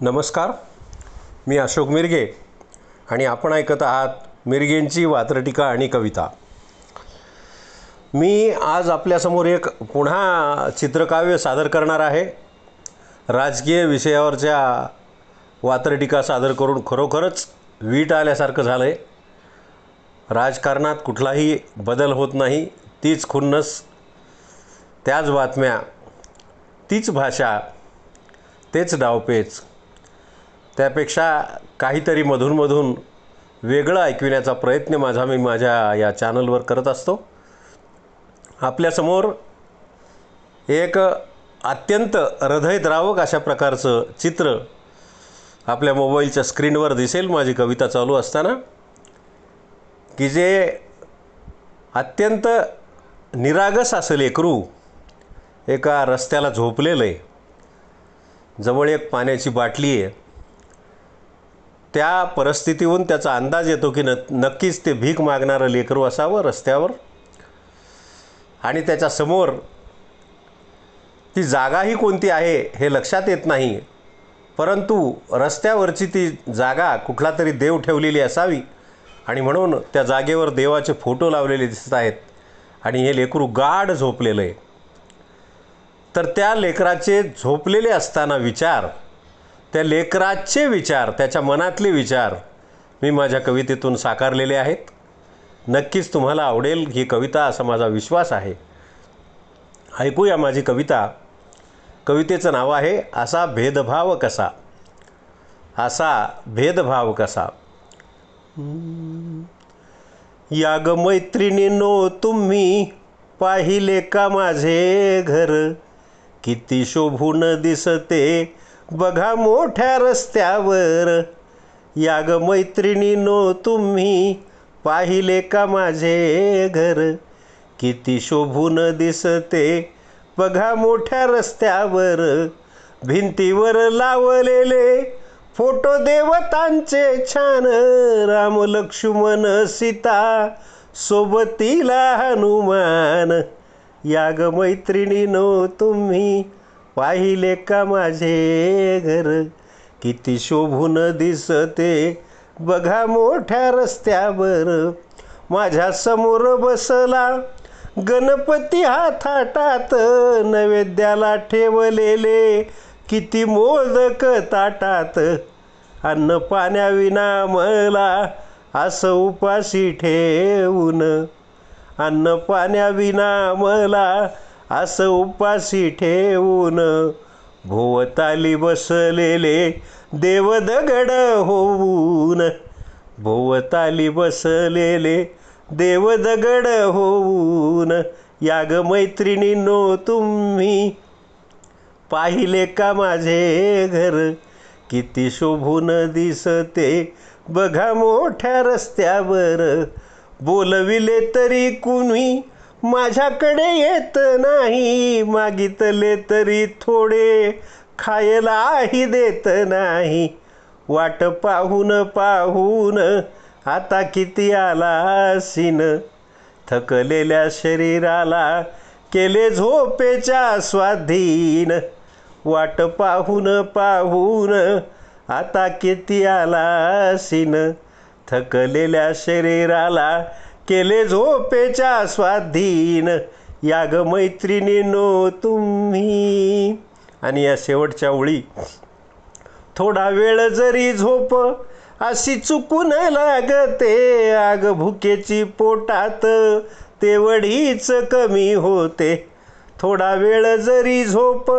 नमस्कार. मी अशोक मिरगे आणि आपण ऐकत आहात मिरगेंची वात्रटिका आणि कविता. मी आज आपल्यासमोर एक पुन्हा चित्रकाव्य सादर करणार आहे. राजकीय विषयावरच्या वात्रटिका सादर करून खरोखरच वीट आल्यासारखं झालं आहे राजकारणात कुठलाही बदल होत नाही तीच खुन्नस त्याच बातम्या तीच भाषा तेच डावपेच. त्यापेक्षा काहीतरी मधूनमधून वेगळं ऐकविण्याचा प्रयत्न माझा मी माझ्या या चॅनलवर करत असतो. आपल्यासमोर एक अत्यंत हृदयद्रावक अशा प्रकारचं चित्र आपल्या मोबाईलच्या स्क्रीनवर दिसेल. माझी कविता चालू असताना. की जे अत्यंत निरागस असं लेकरू एका रस्त्याला झोपलेलं आहे जवळ एक पाण्याची बाटली आहे त्या परिस्थितीहून त्याचा अंदाज येतो की न नक्कीच ते भीक मागणारं लेकरू असावं रस्त्यावर. आणि त्याच्यासमोर ती जागाही कोणती आहे हे लक्षात येत नाही. परंतु रस्त्यावरची ती जागा कुठला तरी देव ठेवलेली असावी. आणि म्हणून त्या जागेवर देवाचे फोटो लावलेले दिसत आहेत. आणि हे लेकरू गाढ झोपलेलं आहे. तर त्या लेकराचे झोपलेले असताना विचार त्या लेकराचे विचार त्याच्या मनातले विचार मी माझ्या कवितेतून साकारलेले आहेत. नक्कीच तुम्हाला आवडेल ही कविता असा माझा विश्वास आहे. ऐकूया माझी कविता. कवितेचं नाव आहे असा भेदभाव कसा? असा भेदभाव कसा? याग मैत्रिणीनो तुम्ही पाहिले का माझे घर? किती शोभून दिसते बघा मोठ्या रस्त्यावर. याग मैत्रिणीनो तुम्ही पाहिले का माझे घर? किती शोभून दिसते. बघा मोठ्या रस्त्यावर भिंतीवर लावलेले फोटो देवतांचे छान. राम लक्ष्मण सीता सोबतीला हनुमान. याग मैत्रिणीनो तुम्ही पाहिले का माझे घर? किती शोभून दिसते. बघा मोठ्या रस्त्यावर माझ्यासमोर बसला गणपती हाताटात. नैवेद्याला ठेवलेले किती मोदक ताटात. अन्न पाण्याविना मला असं उपाशी ठेवून अन्न पाण्याविना मला असं उपासी ठेवून भोवताली बसलेले देवदगड होऊन. भोवताली बसलेले देवदगड होऊन. याग मैत्रिणीनो तुम्ही पाहिले का माझे घर? किती शोभून दिसते. बघा मोठ्या रस्त्यावर. बोलविले तरी कुणी माझ्याकडे येत नाही. मागितले तरी थोडे खायलाही देत नाही. वाट पाहून पाहून आता किती आला सीन. थकलेल्या शरीराला केले झोपेच्या स्वाधीन. वाट पाहून पाहून आता किती आला सीन. थकलेल्या शरीराला केले झोपेच्या स्वाधीन. या ग मैत्रिणीनो तुम्ही. आणि या शेवटच्या ओळी. थोडा वेळ जरी झोप अशी चुकून लागते आग भुकेची पोटात तेवढीच कमी होते. थोडा वेळ जरी झोप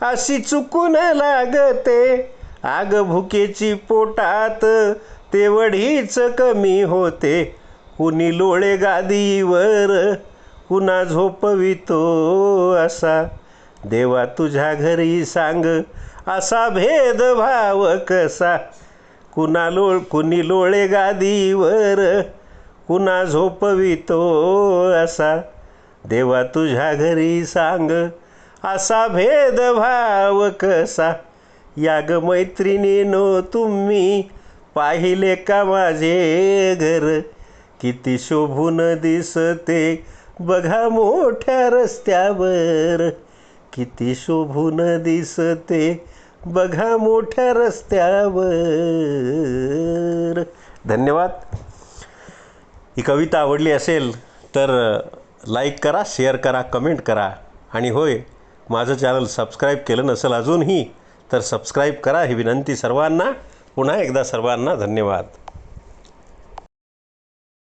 अशी चुकून लागते आग भुकेची पोटात तेवढीच कमी होते. कुणी लोळे गादीवर कुणा झोपवितो असा. देवा तुझ्या घरी सांग असा भेदभाव कसा. कुणा लोळ कुणी लोळे गादीवर कुणा झोपवितो असा. देवा तुझ्या घरी सांग असा भेदभाव कसा. याग मैत्रिणीनो तुम्ही पाहिले का माझे घर? किती शोभून दिसते. बघा मोठ्या रस्त्यावर. किती शोभून दिसते. बघा मोठ्या रस्त्यावर. धन्यवाद. ही कविता आवडली असेल तर लाईक करा शेअर करा कमेंट करा. आणि होय माझं चॅनल सबस्क्राईब केलं नसेल अजूनही तर सबस्क्राईब करा ही विनंती सर्वांना. पुन्हा एकदा सर्वांना धन्यवाद.